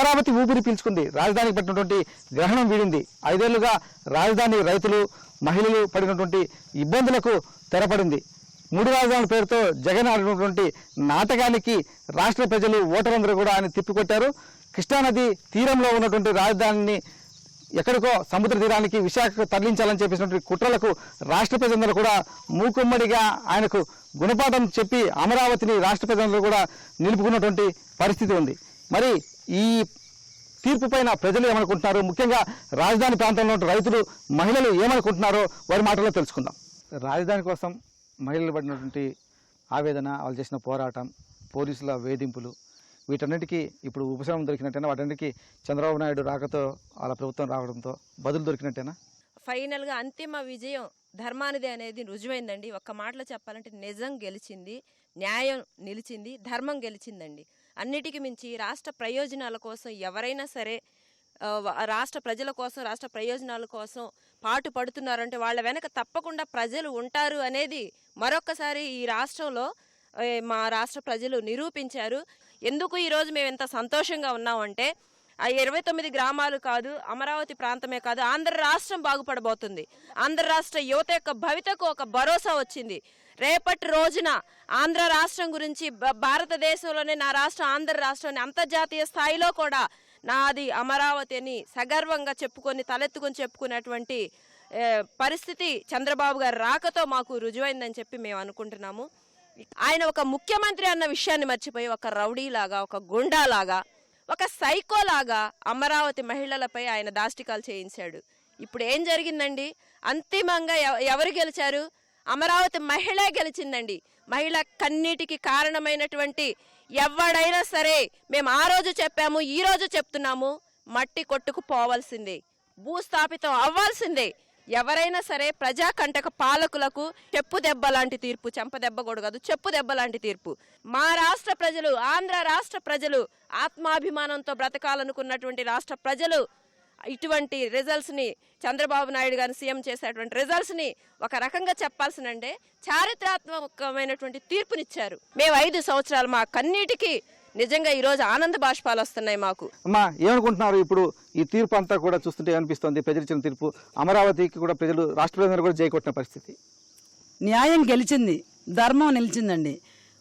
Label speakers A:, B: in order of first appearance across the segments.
A: అమరావతి ఊపిరి పీల్చుకుంది. రాజధానికి పట్టినటువంటి గ్రహణం వీడింది. ఐదేళ్ళుగా రాజధాని రైతులు మహిళలు పడినటువంటి ఇబ్బందులకు తెరపడింది. మూడు రాజధానుల పేరుతో జగన్ ఆడినటువంటి నాటకానికి రాష్ట్ర ప్రజలు ఓటర్లందరూ కూడా ఆయన తిప్పికొట్టారు. కృష్ణానది తీరంలో ఉన్నటువంటి రాజధానిని ఎక్కడికో సముద్ర తీరానికి విశాఖకు తరలించాలని చెప్పేసినటువంటి కుట్రలకు రాష్ట్ర ప్రజలందరూ కూడా మూకుమ్మడిగా ఆయనకు గుణపాఠం చెప్పి అమరావతిని రాష్ట్ర ప్రజలందరూ కూడా నిలుపుకున్నటువంటి పరిస్థితి ఉంది. మరి ఈ తీర్పు పైన ప్రజలు ఏమనుకుంటున్నారు? ముఖ్యంగా రాజధాని ప్రాంతంలో ఉన్న రైతులు మహిళలు ఏమనుకుంటున్నారో వారి మాటల్లో తెలుసుకుందాం. రాజధాని కోసం మహిళలు పడినటువంటి ఆవేదన వాళ్ళు చేసిన పోరాటం పోలీసుల వేధింపులు వీటన్నిటికీ ఇప్పుడు ఉపశమనం దొరికినట్టేనా? వాటన్నిటికీ చంద్రబాబు నాయుడు రాకతో వాళ్ళ ప్రభుత్వం రావడంతో బదులు దొరికినట్టేనా?
B: ఫైనల్గా అంతిమ విజయం ధర్మానిదే అనేది రుజువైందండి. ఒక్క మాటలో చెప్పాలంటే నిజం గెలిచింది న్యాయం నిలిచింది ధర్మం గెలిచిందండి. అన్నిటికీ మించి రాష్ట్ర ప్రయోజనాల కోసం ఎవరైనా సరే రాష్ట్ర ప్రజల కోసం రాష్ట్ర ప్రయోజనాల కోసం పాటు పడుతున్నారంటే వాళ్ళ వెనక తప్పకుండా ప్రజలు ఉంటారు అనేది మరొక్కసారి ఈ రాష్ట్రంలో మా రాష్ట్ర ప్రజలు నిరూపించారు. ఎందుకు ఈరోజు మేము ఎంత సంతోషంగా ఉన్నామంటే ఆ ఇరవై తొమ్మిది గ్రామాలు కాదు అమరావతి ప్రాంతమే కాదు ఆంధ్ర రాష్ట్రం బాగుపడబోతుంది. ఆంధ్ర రాష్ట్ర యువత యొక్క భవితకు ఒక భరోసా వచ్చింది. రేపటి రోజున ఆంధ్ర రాష్ట్రం గురించి భారతదేశంలోనే నా రాష్ట్రం ఆంధ్ర రాష్ట్రాన్ని అంతర్జాతీయ స్థాయిలో కూడా నాది అమరావతి అని సగర్వంగా చెప్పుకొని తలెత్తుకొని చెప్పుకునేటువంటి పరిస్థితి చంద్రబాబు గారి రాకతో మాకు రుజువైందని చెప్పి మేము అనుకుంటున్నాము. ఆయన ఒక ముఖ్యమంత్రి అన్న విషయాన్ని మర్చిపోయి ఒక రౌడీలాగా ఒక గుండాలాగా ఒక సైకోలాగా అమరావతి మహిళలపై ఆయన దాష్టికాలు చేయించాడు. ఇప్పుడు ఏం జరిగిందండి? అంతిమంగా ఎవరు గెలిచారు? అమరావతి మహిళే గెలిచిందండి. మహిళ కన్నీటికి కారణమైనటువంటి ఎవడైనా సరే మేము ఆ రోజు చెప్పాము ఈ రోజు చెప్తున్నాము మట్టి కొట్టుకు పోవాల్సిందే భూస్థాపితం అవ్వాల్సిందే. ఎవరైనా సరే ప్రజాకంటక పాలకులకు చెప్పు దెబ్బ లాంటి తీర్పు చెంప దెబ్బ కూడా కాదు చెప్పు దెబ్బ లాంటి తీర్పు. మా రాష్ట్ర ప్రజలు ఆంధ్ర రాష్ట్ర ప్రజలు ఆత్మాభిమానంతో బ్రతకాలనుకున్నటువంటి రాష్ట్ర ప్రజలు ఇటువంటి రిజల్ట్స్ని చంద్రబాబు నాయుడు గారిని సీఎం చేసేటువంటి రిజల్ట్స్ని ఒక రకంగా చెప్పాల్సినంటే చారిత్రాత్మకమైనటువంటి తీర్పునిచ్చారు. మేము ఐదు సంవత్సరాలు మా కన్నీటికి నిజంగా ఈ రోజు ఆనంద బాష్పాలు వస్తున్నాయి మాకు.
A: అమ్మా ఏమనుకుంటున్నారు ఇప్పుడు ఈ తీర్పు అంతా కూడా చూస్తుంటే ఏమనిపిస్తుంది? ప్రజలు ఇచ్చిన తీర్పు. అమరావతికి కూడా ప్రజలు రాష్ట్ర కూడా జై కొట్టిన పరిస్థితి.
C: న్యాయం గెలిచింది ధర్మం నిలిచిందండి.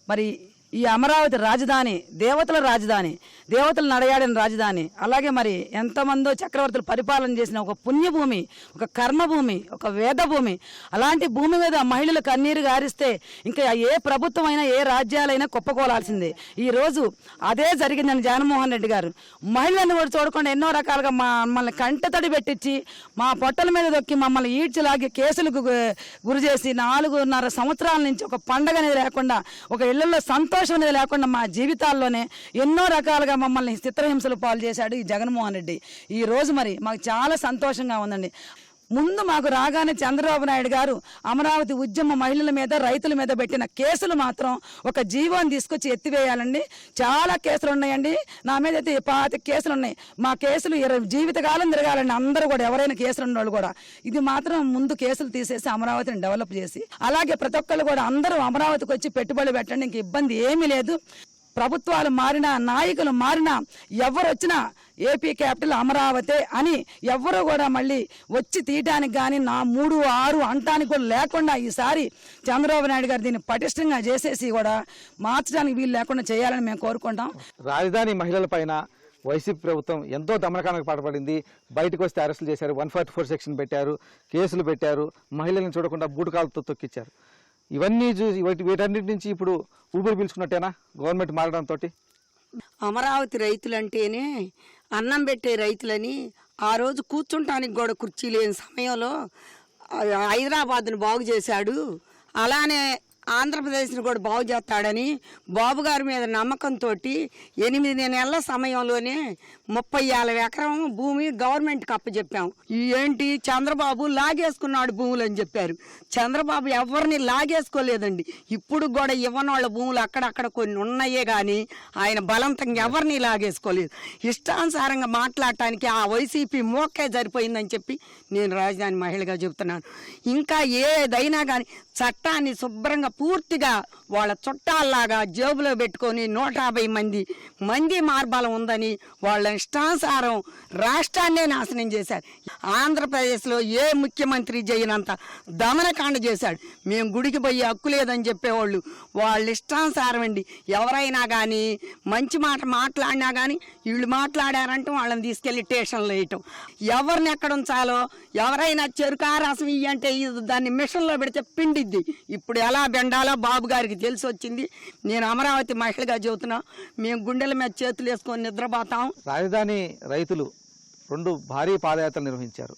C: మరి ఈ అమరావతి రాజధాని దేవతల రాజధాని దేవతలు నడయాడిన రాజధాని అలాగే మరి ఎంతమందో చక్రవర్తులు పరిపాలన చేసిన ఒక పుణ్యభూమి ఒక కర్మభూమి ఒక వేదభూమి అలాంటి భూమి మీద మహిళలు కన్నీరు గారిస్తే ఇంకా ఏ ప్రభుత్వం అయినా ఏ రాజ్యాలైనా కుప్పకోలాల్సిందే. ఈ రోజు అదే జరిగిందని జగన్మోహన్ రెడ్డి గారు. మహిళలను కూడా చూడకుండా ఎన్నో రకాలుగా మా మమ్మల్ని కంటతడి పెట్టించి మా పొట్టల మీద దొక్కి మమ్మల్ని ఈడ్చిలాగి కేసులకు గు- గురి చేసి నాలుగున్నర సంవత్సరాల నుంచి ఒక పండగ అనేది లేకుండా ఒక ఇళ్ళలో సంతోషం అనేది లేకుండా మా జీవితాల్లోనే ఎన్నో రకాలుగా మమ్మల్ని చిత్రహింసలు పాలు చేశాడు ఈ జగన్మోహన్ రెడ్డి. ఈ రోజు మరి మాకు చాలా సంతోషంగా ఉందండి. ముందు మాకు రాగానే చంద్రబాబు నాయుడు గారు అమరావతి ఉద్యమ మహిళల మీద రైతుల మీద పెట్టిన కేసులు మాత్రం ఒక జీవోని తీసుకొచ్చి ఎత్తివేయాలండి. చాలా కేసులు ఉన్నాయండి. నా మీద అయితే పాతి కేసులు ఉన్నాయి. మా కేసులు ఇరవై జీవితకాలం తిరగాలండి. అందరూ కూడా ఎవరైనా కేసులు ఉన్నవాళ్ళు కూడా. ఇది మాత్రం ముందు కేసులు తీసేసి అమరావతిని డెవలప్ చేసి అలాగే ప్రతి ఒక్కళ్ళు కూడా అందరూ అమరావతికి వచ్చి పెట్టుబడి పెట్టండి. ఇంక ఇబ్బంది ఏమీ లేదు. ప్రభుత్వాలు మారినా నాయకులు మారినా ఎవరు వచ్చినా ఏపీ క్యాపిటల్ అమరావతి అని ఎవ్వరూ కూడా మళ్ళీ వచ్చి తీయటానికి కానీ నా మూడు ఆరు అంటానికి కూడా లేకుండా ఈసారి చంద్రబాబు నాయుడు గారు దీన్ని పటిష్టంగా చేసేసి కూడా మార్చడానికి వీలు లేకుండా చేయాలని మేము కోరుకుంటాం.
A: రాజధాని మహిళల పైన వైసీపీ ప్రభుత్వం ఎంతో దమనకానికి పాటుపడింది. బయటకు వస్తే అరెస్టులు చేశారు. వన్ ఫార్టీ ఫోర్ సెక్షన్ పెట్టారు. కేసులు పెట్టారు. మహిళలను చూడకుండా బూటకాలతో తొక్కిచ్చారు. ఇవన్నీ చూసి వీటన్నిటి నుంచి ఇప్పుడు ఊపిరి పీల్చుకున్నట్టేనా? గవర్నమెంట్ మారడంతో
D: అమరావతి రైతులంటేనే అన్నం పెట్టే రైతులని ఆ రోజు కూర్చుంటానికి కూడా కుర్చీ లేని సమయంలో హైదరాబాద్ను బాగు చేశాడు. అలానే ఆంధ్రప్రదేశ్ని కూడా బాగు చేస్తాడని బాబు గారి మీద నమ్మకంతో ఎనిమిది నెలల సమయంలోనే ముప్పై యాభై ఎకరం భూమి గవర్నమెంట్కి అప్పచెప్పాము ఏంటి? చంద్రబాబు లాగేసుకున్నాడు భూములు అని చెప్పారు. చంద్రబాబు ఎవరిని లాగేసుకోలేదండి. ఇప్పుడు కూడా ఇవ్వనోళ్ళ భూములు అక్కడక్కడ కొన్ని ఉన్నాయే కానీ ఆయన బలవంతంగా ఎవరిని లాగేసుకోలేదు. ఇష్టానుసారంగా మాట్లాడటానికి ఆ వైసీపీ మోకే సరిపోయిందని చెప్పి నేను రాజధాని మహిళగా చెబుతున్నాను. ఇంకా ఏదైనా కానీ చట్టాన్ని శుభ్రంగా పూర్తిగా వాళ్ళ చుట్టాల్లాగా జేబులో పెట్టుకొని నూట యాభై మంది మంది మార్బలం ఉందని వాళ్ళ ఇష్టానుసారం రాష్ట్రాన్నే నాశనం చేశారు. ఆంధ్రప్రదేశ్లో ఏ ముఖ్యమంత్రి చేయనంత దమనకాండ చేశాడు. మేము గుడికి పోయి హక్కు లేదని చెప్పేవాళ్ళు వాళ్ళ ఇష్టానుసారం అండి. ఎవరైనా కానీ మంచి మాట మాట్లాడినా కానీ వీళ్ళు మాట్లాడారంటే వాళ్ళని తీసుకెళ్ళి స్టేషన్లో వేయటం. ఎవరిని ఎక్కడ ఉంచాలో ఎవరైనా చెరుకు రసం ఇయ్యి ఇది దాన్ని మిషన్లో పెడితే పిండిద్ది ఇప్పుడు ఎలా బెండాలో బాబు గారికి తెలిసి వచ్చింది. నేను అమరావతి మహిళగా చెబుతున్నా మేము గుండెల మీద చేతులు వేసుకొని నిద్రపోతాం.
A: రాజధాని రైతులు రెండు భారీ పాదయాత్రలు నిర్వహించారు.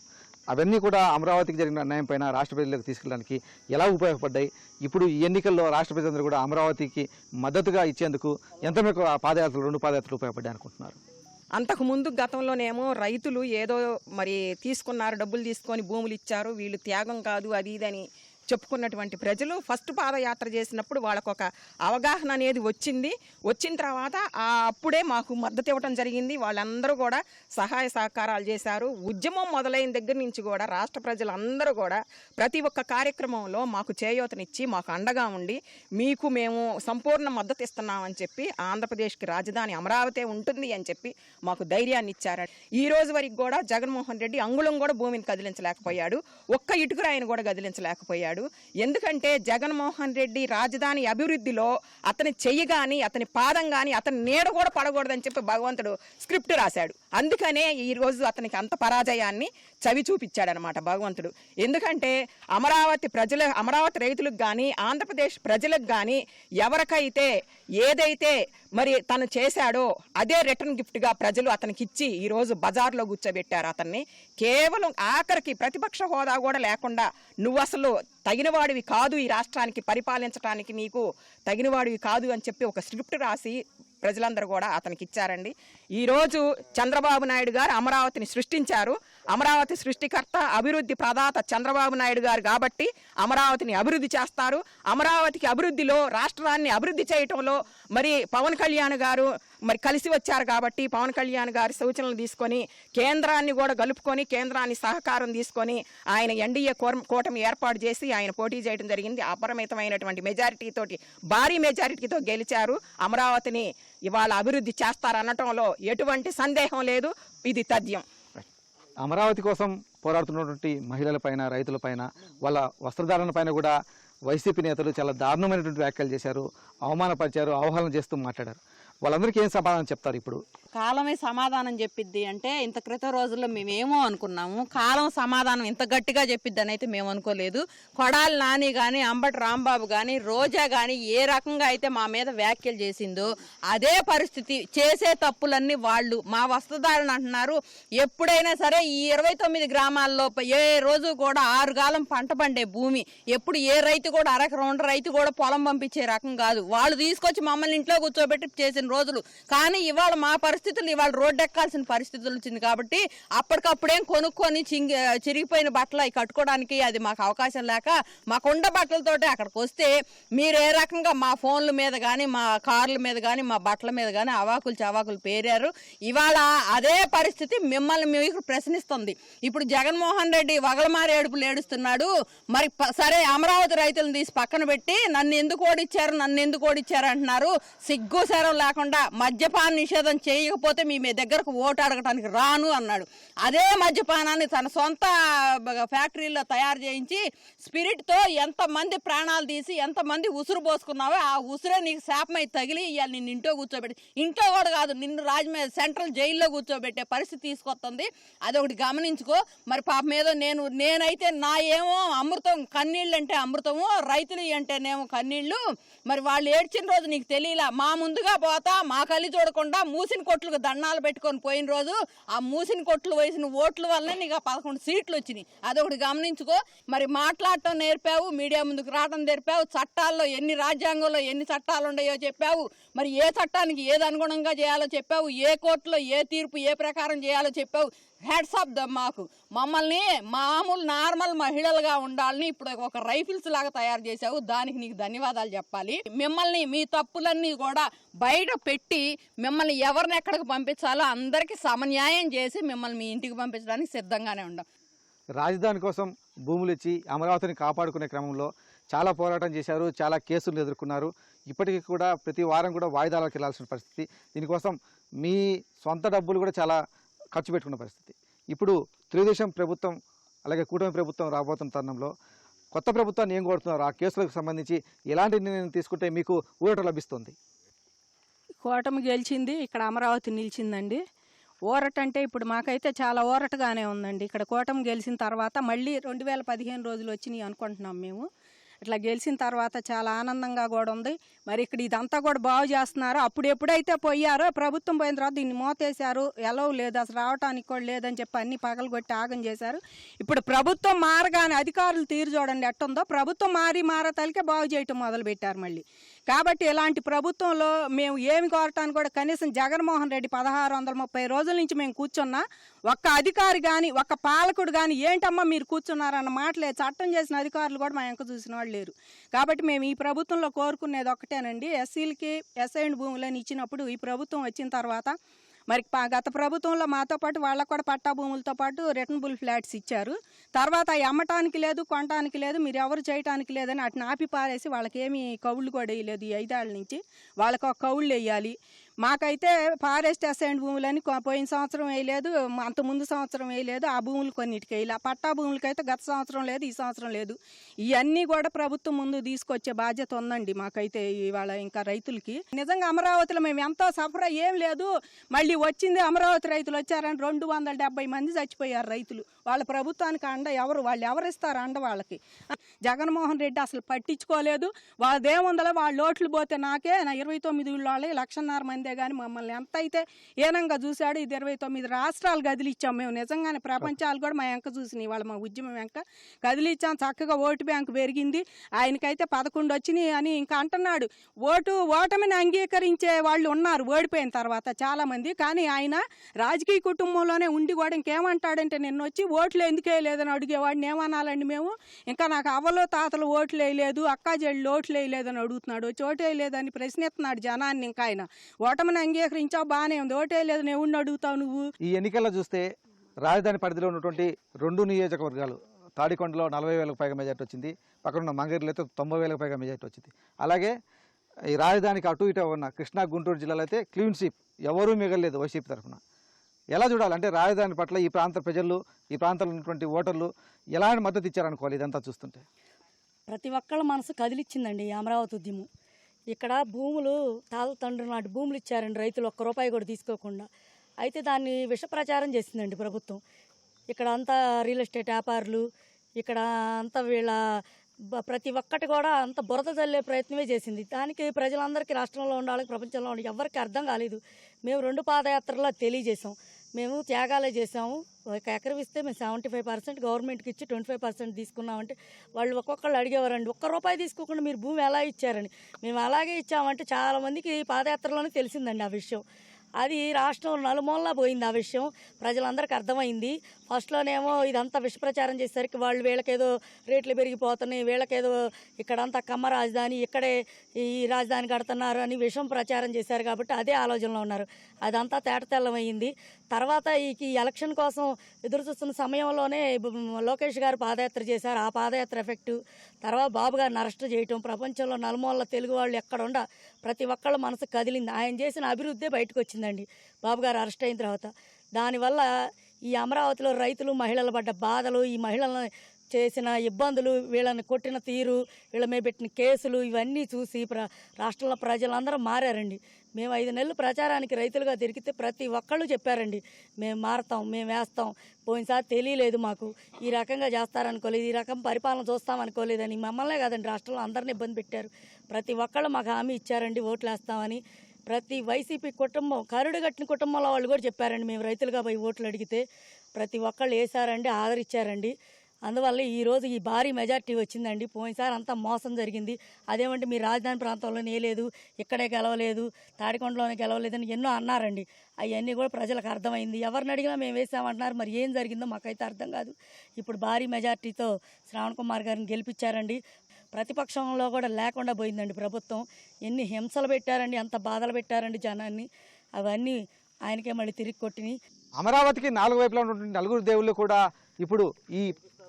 A: అవన్నీ కూడా అమరావతికి జరిగిన అన్యాయం పైన రాష్ట్ర ప్రజలకు తీసుకెళ్ళడానికి ఎలా ఉపయోగపడ్డాయి? ఇప్పుడు ఈ ఎన్నికల్లో రాష్ట్ర ప్రజలందరూ కూడా అమరావతికి మద్దతుగా ఇచ్చేందుకు ఎంత మేరకు ఆ పాదయాత్రలు రెండు పాదయాత్రలు ఉపయోగపడ్డాయి అనుకుంటున్నారు?
E: అంతకు ముందు గతంలోనేమో రైతులు ఏదో మరి తీసుకున్నారు డబ్బులు తీసుకొని భూములు ఇచ్చారు. వీళ్ళు త్యాగం కాదు అది ఇది అని చెప్పుకున్నటువంటి ప్రజలు ఫస్ట్ పాదయాత్ర చేసినప్పుడు వాళ్ళకు ఒక అవగాహన అనేది వచ్చింది. వచ్చిన తర్వాత ఆ అప్పుడే మాకు మద్దతు ఇవ్వడం జరిగింది. వాళ్ళందరూ కూడా సహాయ సహకారాలు చేశారు. ఉద్యమం మొదలైన దగ్గర నుంచి కూడా రాష్ట్ర ప్రజలందరూ కూడా ప్రతి ఒక్క కార్యక్రమంలో మాకు చేయూతనిచ్చి మాకు అండగా ఉండి మీకు మేము సంపూర్ణ మద్దతు ఇస్తున్నామని చెప్పి ఆంధ్రప్రదేశ్కి రాజధాని అమరావతి ఉంటుంది అని చెప్పి మాకు ధైర్యాన్ని ఇచ్చారు. ఈ రోజు వరకు కూడా జగన్మోహన్ రెడ్డి అంగుళం కూడా భూమిని కదిలించలేకపోయాడు. ఒక్క ఇటుకురాయిని కూడా కదిలించలేకపోయాడు. ఎందుకంటే జగన్మోహన్ రెడ్డి రాజధాని అభివృద్ధిలో అతని చెయ్యి కానీ అతని పాదం కానీ అతని నీడ కూడా పడకూడదని చెప్పి భగవంతుడు స్క్రిప్ట్ రాశాడు. అందుకనే ఈ రోజు అతనికి అంత పరాజయాన్ని చవి చూపించాడనమాట భగవంతుడు. ఎందుకంటే అమరావతి ప్రజల అమరావతి రైతులకు కానీ ఆంధ్రప్రదేశ్ ప్రజలకు కానీ ఎవరికైతే ఏదైతే మరి తను చేశాడో అదే రిటర్న్ గిఫ్ట్గా ప్రజలు అతనికి ఇచ్చి ఈరోజు బజార్లో కూర్చోబెట్టారు అతన్ని. కేవలం ఆఖరికి ప్రతిపక్ష హోదా కూడా లేకుండా నువ్వు అసలు తగినవాడివి కాదు ఈ రాష్ట్రానికి పరిపాలించడానికి నీకు తగినవాడివి కాదు అని చెప్పి ఒక స్క్రిప్ట్ రాసి ప్రజలందరూ కూడా అతనికి ఇచ్చారండి ఈరోజు చంద్రబాబు నాయుడు గారు అమరావతిని సృష్టించారు. అమరావతి సృష్టికర్త అభివృద్ధి ప్రదాత చంద్రబాబు నాయుడు గారు కాబట్టి అమరావతిని అభివృద్ధి చేస్తారు. అమరావతికి అభివృద్ధిలో రాష్ట్రాన్ని అభివృద్ధి చేయటంలో మరి పవన్ కళ్యాణ్ గారు మరి కలిసి వచ్చారు కాబట్టి పవన్ కళ్యాణ్ గారి సూచనలు తీసుకొని కేంద్రాన్ని కూడా కలుపుకొని కేంద్రాన్ని సహకారం తీసుకొని ఆయన ఎన్డీఏ కూటమి ఏర్పాటు చేసి ఆయన పోటీ చేయడం జరిగింది. అపరిమితమైనటువంటి మెజారిటీతోటి భారీ మెజారిటీతో గెలిచారు. అమరావతిని ఇవాళ అభివృద్ధి చేస్తారనటంలో ఎటువంటి సందేహం లేదు. ఇది తథ్యం.
A: అమరావతి కోసం పోరాడుతున్నటువంటి మహిళలపైన రైతులపైన వాళ్ళ వస్త్రధారణ పైన కూడా వైసీపీ నేతలు చాలా దారుణమైనటువంటి వ్యాఖ్యలు చేశారు అవమానపరిచారు అవహేళన చేస్తూ మాట్లాడారు. వాళ్ళందరికీ ఏం సమాధానం చెప్తారు ఇప్పుడు?
F: కాలమే సమాధానం చెప్పిద్ది అంటే ఇంత క్రితం రోజుల్లో మేమేమో అనుకున్నాము. కాలం సమాధానం ఇంత గట్టిగా చెప్పిద్ది అని అయితే మేము అనుకోలేదు. కొడాలి నాని కానీ అంబటి రాంబాబు కానీ రోజా కానీ ఏ రకంగా అయితే మా మీద వ్యాఖ్యలు చేసిందో అదే పరిస్థితి. చేసే తప్పులన్నీ వాళ్ళు మా వస్త్రధారణ అంటున్నారు. ఎప్పుడైనా సరే ఈ ఇరవై తొమ్మిది గ్రామాల్లో ఏ రోజు కూడా ఆరు కాలం పంట పండే భూమి. ఎప్పుడు ఏ రైతు కూడా అరకరం రైతు కూడా పొలం పంపించే రకం కాదు. వాళ్ళు తీసుకొచ్చి మమ్మల్ని ఇంట్లో కూర్చోబెట్టి చేసిన రోజులు. కానీ ఇవాళ మా పరిస్థితులు ఇవాళ రోడ్డు ఎక్కాల్సిన పరిస్థితులు వచ్చింది కాబట్టి అప్పటికప్పుడేం కొనుక్కొని చింగి చిరిగిపోయిన బట్టలు అవి కట్టుకోవడానికి అది మాకు అవకాశం లేక మాకుండ బట్టలతోటి అక్కడికి వస్తే మీరు ఏ రకంగా మా ఫోన్ల మీద కానీ మా కార్ల మీద కానీ మా బట్టల మీద కానీ అవాకులు చవాకులు పేరారు. ఇవాళ అదే పరిస్థితి మిమ్మల్ని మీకు ప్రశ్నిస్తుంది. ఇప్పుడు జగన్మోహన్ రెడ్డి వగలమారి ఏడుపులు ఏడుస్తున్నాడు. మరి సరే అమరావతి రైతులను తీసి పక్కన పెట్టి నన్ను ఎందుకు ఓడిచ్చారు నన్ను ఎందుకు ఓడిచ్చారు అంటున్నారు. సిగ్గు శరం లేకుండా మద్యపాన నిషేధం చేయకపోతే మీ మీ దగ్గరకు ఓటు అడగటానికి రాను అన్నాడు. అదే మద్యపానాన్ని తన సొంత ఫ్యాక్టరీలో తయారు చేయించి స్పిరిట్తో ఎంతమంది ప్రాణాలు తీసి ఎంతమంది ఉసురు పోసుకున్నావో ఆ ఉసురే నీకు శాపమై తగిలి ఇవాళ నిన్ను ఇంట్లో కూర్చోబెట్టి. ఇంట్లో కూడా కాదు నిన్ను రాజమే సెంట్రల్ జైల్లో కూర్చోబెట్టే పరిస్థితి తీసుకొస్తుంది. అదొకటి గమనించుకో. మరి పాపం మీద నేను నేనైతే నా ఏమో అమృతం కన్నీళ్ళు అంటే అమృతము రైతులు అంటేనేమో కన్నీళ్ళు. మరి వాళ్ళు ఏడ్చిన రోజు నీకు తెలియలా మా ముందుగా పోతా. మా కళ్ళు చూడకుండా మూసిన కొట్లకు దండాలు పెట్టుకొని పోయిన రోజు ఆ మూసిన కొట్లు వేసిన ఓట్ల వల్లనే నీకు ఆ పదకొండు సీట్లు వచ్చినాయి. అదొకటి గమనించుకో. మరి మాట్లాడటం నేర్పావు మీడియా ముందుకు రావడం నేర్పావు చట్టాల్లో ఎన్ని రాజ్యాంగంలో ఎన్ని చట్టాలు ఉన్నాయో చెప్పావు. మరి ఏ చట్టానికి ఏది అనుగుణంగా చేయాలో చెప్పావు? ఏ కోర్టులో ఏ తీర్పు ఏ ప్రకారం చేయాలో చెప్పావు? హెడ్స్ ఆఫ్ ద మాకు. మమ్మల్ని మామూలు నార్మల్ మహిళలుగా ఉండాలని ఇప్పుడు ఒక రైఫిల్స్ లాగా తయారు చేశావు. దానికి నీకు ధన్యవాదాలు చెప్పాలి. మిమ్మల్ని మీ తప్పులన్నీ కూడా బయట పెట్టి మిమ్మల్ని ఎవరిని ఎక్కడికి పంపించాలో అందరికీ సమన్యాయం చేసి మిమ్మల్ని మీ ఇంటికి పంపించడానికి సిద్ధంగానే ఉండం
A: రాజధాని కోసం భూములు ఇచ్చి అమరావతిని కాపాడుకునే క్రమంలో చాలా పోరాటం చేశారు. చాలా కేసులు ఎదుర్కొన్నారు. ఇప్పటికీ కూడా ప్రతి వారం కూడా వాయిదాలకు వెళ్ళాల్సిన పరిస్థితి. దీనికోసం మీ సొంత డబ్బులు కూడా చాలా ఖర్చు పెట్టుకున్న పరిస్థితి. ఇప్పుడు తెలుగుదేశం ప్రభుత్వం అలాగే కూటమి ప్రభుత్వం రాబోతున్న తరుణంలో కొత్త ప్రభుత్వాన్ని ఏం కోరుతున్నారు? ఆ కేసులకు సంబంధించి ఎలాంటి నిర్ణయం తీసుకుంటే మీకు ఊరట లభిస్తుంది?
G: కూటమి గెలిచింది ఇక్కడ అమరావతి నిలిచిందండి. ఊరట అంటే ఇప్పుడు మాకైతే చాలా ఊరటగానే ఉందండి. ఇక్కడ కూటమి గెలిచిన తర్వాత మళ్ళీ రెండు వేల పదిహేను రోజులు వచ్చినాయి అనుకుంటున్నాం మేము. ఇట్లా గెలిచిన తర్వాత చాలా ఆనందంగా కూడా ఉంది. మరి ఇక్కడ ఇదంతా కూడా బాగు చేస్తున్నారు. అప్పుడు ఎప్పుడైతే పోయారో ప్రభుత్వం పోయిన తర్వాత దీన్ని మోతేశారు. ఎలవ్ లేదు. అసలు రావటానికి కూడా లేదని చెప్పి అన్ని పగలు కొట్టి ఆగం చేశారు. ఇప్పుడు ప్రభుత్వం మారగానే అధికారులు తీరు చూడండి. ఎట్టుందో ప్రభుత్వం మారి మారతలకే బాగు చేయటం మొదలు పెట్టారు మళ్ళీ. కాబట్టి ఇలాంటి ప్రభుత్వంలో మేము ఏమి కోరటానికి కూడా కనీసం జగన్మోహన్ రెడ్డి పదహారు వందల ముప్పై రోజుల నుంచి మేము కూర్చున్నా ఒక్క అధికారి కానీ ఒక్క పాలకుడు కానీ ఏంటమ్మా మీరు కూర్చున్నారన్న మాటలే చట్టం చేసిన అధికారులు కూడా మా వెంక చూసిన వాళ్ళు లేరు. కాబట్టి మేము ఈ ప్రభుత్వంలో కోరుకునేది ఒకటేనండి ఎస్సీలకి ఎస్ఐండ్ భూములను ఇచ్చినప్పుడు ఈ ప్రభుత్వం వచ్చిన తర్వాత మరి గత ప్రభుత్వంలో మాతో పాటు వాళ్ళకు కూడా పట్టా భూములతో పాటు రిటర్నబుల్ ఫ్లాట్స్ ఇచ్చారు. తర్వాత అమ్మటానికి లేదు కొనటానికి లేదు మీరు ఎవరు చేయటానికి లేదని అటు నాపి పారేసి వాళ్ళకి ఏమి కౌళ్ళు కూడా వేయలేదు ఈ ఐదేళ్ళ నుంచి. వాళ్ళకు ఒక కౌళ్ళు వేయాలి. మాకైతే ఫారెస్ట్ అసైన్ భూములని పోయిన సంవత్సరం వేయలేదు అంత ముందు సంవత్సరం వేయలేదు ఆ భూములు కొన్నిటికి వేయలే. పట్టా భూములకైతే గత సంవత్సరం లేదు ఈ సంవత్సరం లేదు. ఇవన్నీ కూడా ప్రభుత్వం ముందు తీసుకొచ్చే బాధ్యత ఉందండి మాకైతే ఇవాళ ఇంకా రైతులకి. నిజంగా అమరావతిలో మేము ఎంతో సఫరా ఏం లేదు. మళ్ళీ వచ్చింది అమరావతి రైతులు వచ్చారని రెండు వందల డెబ్బై మంది చచ్చిపోయారు రైతులు. వాళ్ళ ప్రభుత్వానికి అండ ఎవరు వాళ్ళు ఎవరు ఇస్తారు అండ వాళ్ళకి? జగన్మోహన్ రెడ్డి అసలు పట్టించుకోలేదు. వాళ్ళదేముందలో వాళ్ళ ఓట్లు పోతే నాకే నా ఇరవై తొమ్మిది వాళ్ళే లక్షన్నర మంది కానీ మమ్మల్ని ఎంత అయితే ఏనంగా చూశాడు ఇది ఇరవై తొమ్మిది రాష్ట్రాలు కదిలిచ్చాం మేము. నిజంగానే ప్రపంచాలు కూడా మా వెంక చూసినాయి. వాళ్ళ మా ఉద్యమం వెంక కదిలిచ్చాం. చక్కగా ఓటు బ్యాంకు పెరిగింది. ఆయనకైతే పదకొండు వచ్చినాయి అని ఇంకా అంటున్నాడు. ఓటు ఓటమిని అంగీకరించే వాళ్ళు ఉన్నారు. ఓడిపోయిన తర్వాత చాలా మంది. కానీ ఆయన రాజకీయ కుటుంబంలోనే ఉండి కూడా ఇంకేమంటాడంటే నిన్న వచ్చి ఓట్లు ఎందుకు వేయలేదని అడిగేవాడిని. ఏమనాలండి మేము? ఇంకా నాకు అవ్వలో తాతలు ఓట్లు వేయలేదు అక్కా చెల్లి ఓట్లు వేయలేదని అడుగుతున్నాడు. చోటు వేయలేదని ప్రశ్నిస్తున్నాడు జనాన్ని ఇంకా ఆయన. ఓటమిని అంగీకరించావు బాగానే ఉంది. ఓటు వేయలేదు నేను ఉండి అడుగుతావు నువ్వు?
A: ఈ ఎన్నికల్లో చూస్తే రాజధాని పరిధిలో ఉన్నటువంటి రెండు నియోజకవర్గాలు తాడికొండలో నలభై వేలకు పైగా మెజార్టీ వచ్చింది పక్కన ఉన్న మంగళగిరిలో అయితే తొంభై వేలకు పైగా మెజార్టీ వచ్చింది. అలాగే ఈ రాజధానికి అటు ఇటు ఉన్న కృష్ణా గుంటూరు జిల్లాలో అయితే క్లీన్ స్వీప్ ఎవరూ మిగలలేదు వైసీపీ తరఫున. ఎలా చూడాలి? అంటే రాజధాని పట్ల ఈ ప్రాంత ప్రజలు ఈ ప్రాంతంలో ఉన్నటువంటి ఓటర్లు ఎలాంటి మద్దతు ఇచ్చారనుకోవాలి ఇదంతా చూస్తుంటే?
H: ప్రతి ఒక్కళ్ళ మనసు కదిలిచ్చిందండి ఈ అమరావతి ఉద్యమం. ఇక్కడ భూములు తాత తండ్రి నాటి భూములు ఇచ్చారండి రైతులు ఒక్క రూపాయి కూడా తీసుకోకుండా. అయితే దాన్ని విష ప్రచారం చేసిందండి ప్రభుత్వం. ఇక్కడ అంతా రియల్ ఎస్టేట్ వ్యాపారులు ఇక్కడ అంతా వీళ్ళ ప్రతి ఒక్కటి కూడా అంత బురద చల్లే ప్రయత్నమే చేసింది. దానికి ప్రజలందరికీ రాష్ట్రంలో ఉన్న వాళ్ళకి ప్రపంచంలో ఉండాలి ఎవరికి అర్థం కాలేదు. మేము రెండు పాదయాత్రలో తెలియజేసాం మేము త్యాగాలే చేసాము ఒక ఎకరం ఇస్తే మేము సెవెంటీ ఫైవ్ పర్సెంట్ గవర్నమెంట్కి ఇచ్చి ట్వంటీ ఫైవ్ పర్సెంట్ తీసుకున్నామంటే వాళ్ళు ఒక్కొక్కళ్ళు అడిగేవారండి ఒక్క రూపాయి తీసుకోకుండా మీరు భూమి ఎలా ఇచ్చారని? మేము అలాగే ఇచ్చామంటే చాలామందికి పాదయాత్రలోనే తెలిసిందండి ఆ విషయం. అది రాష్ట్రం నలుమూలలా పోయింది ఆ విషయం. ప్రజలందరికీ అర్థమైంది. ఫస్ట్లోనేమో ఇదంతా విషప్రచారం చేసేసరికి వాళ్ళు వీళ్ళకేదో రేట్లు పెరిగిపోతున్నాయి వీళ్ళకేదో ఇక్కడంతా కమ్మ రాజధాని ఇక్కడే ఈ రాజధాని కడుతున్నారు అని విషం ప్రచారం చేశారు కాబట్టి అదే ఆలోచనలో ఉన్నారు. అదంతా తేటతెల్లమైంది తర్వాత ఈ ఎలక్షన్ కోసం ఎదురు చూస్తున్న సమయంలోనే లోకేష్ గారు పాదయాత్ర చేశారు. ఆ పాదయాత్ర ఎఫెక్టు తర్వాత బాబు గారిని అరెస్ట్ చేయటం ప్రపంచంలో నలుమూలల తెలుగు వాళ్ళు ఎక్కడుండ ప్రతి ఒక్కళ్ళ మనసు కదిలింది. ఆయన చేసిన అభివృద్ధే బయటకు వచ్చిందండి బాబు గారు అరెస్ట్ అయిన తర్వాత దానివల్ల ఈ అమరావతిలో రైతులు మహిళలు పడ్డ బాధలు ఈ మహిళలను చేసిన ఇబ్బందులు వీళ్ళని కొట్టిన తీరు వీళ్ళ మీద పెట్టిన కేసులు ఇవన్నీ చూసి ప్ర రాష్ట్రంలో ప్రజలందరూ మారారండి. మేము ఐదు నెలలు ప్రచారానికి రైతులుగా తిరిగితే ప్రతి ఒక్కళ్ళు చెప్పారండి మేము మారతాం మేము వేస్తాం. పోయినసారి తెలియలేదు మాకు. ఈ రకంగా చేస్తారనుకోలేదు ఈ రకం పరిపాలన చూస్తామనుకోలేదని. మమ్మల్నే కాదండి రాష్ట్రంలో అందరిని ఇబ్బంది పెట్టారు. ప్రతి ఒక్కళ్ళు మాకు హామీ ఇచ్చారండి ఓట్లు వేస్తామని. ప్రతి వైసీపీ కుటుంబం కరుడు కట్టిన కుటుంబంలో వాళ్ళు కూడా చెప్పారండి. మేము రైతులుగా పోయి ఓట్లు అడిగితే ప్రతి ఒక్కళ్ళు వేసారండి ఆదరించారండి అందువల్ల ఈరోజు ఈ భారీ మెజార్టీ వచ్చిందండి. పోయినసారి అంతా మోసం జరిగింది. అదేమంటే మీ రాజధాని ప్రాంతంలో లేదు ఇక్కడే గెలవలేదు తాడికొండలోనే గెలవలేదని ఎన్నో అన్నారండి. అవన్నీ కూడా ప్రజలకు అర్థమైంది. ఎవరిని అడిగినా మేము వేసామంటున్నారు మరి ఏం జరిగిందో మాకైతే అర్థం కాదు. ఇప్పుడు భారీ మెజార్టీతో శ్రావణ్ కుమార్ గారిని గెలిపించారండి. ప్రతిపక్షంలో కూడా లేకుండా పోయిందండి ప్రభుత్వం. ఎన్ని హింసలు పెట్టారండి ఎంత బాధలు పెట్టారండి జనాన్ని. అవన్నీ ఆయనకే మళ్ళీ తిరిగి కొట్టినాయి
A: అమరావతికి నాలుగు వైపులా ఉన్నటువంటి నలుగురు దేవుళ్ళు కూడా ఇప్పుడు ఈ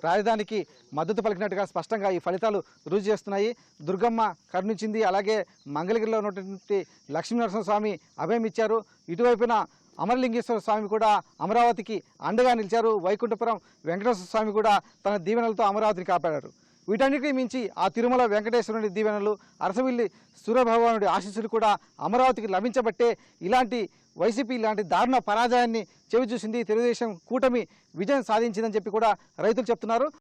A: రాజధానికి మద్దతు పలికినట్టుగా స్పష్టంగా ఈ ఫలితాలు రుజు చేస్తున్నాయి. దుర్గమ్మ కరుణించింది అలాగే మంగళగిరిలో ఉన్నటువంటి లక్ష్మీనరసింహస్వామి అభయం ఇచ్చారు. ఇటువైపున అమరలింగేశ్వర స్వామి కూడా అమరావతికి అండగా నిలిచారు. వైకుంఠపురం వెంకటేశ్వర స్వామి కూడా తన దీవెనలతో అమరావతిని కాపాడారు. వీటన్నిటికీ మించి ఆ తిరుమల వెంకటేశ్వరుని దీవెనలు అరసవిల్లి సూర్యభగవానుడి ఆశీస్సులు కూడా అమరావతికి లభించబట్టే ఇలాంటి వైసీపీ ఇలాంటి దారుణ పరాజయాన్ని చెవి చూసింది తెలుగుదేశం కూటమి విజయం సాధించిందని చెప్పి కూడా రైతులు చెప్తున్నారు.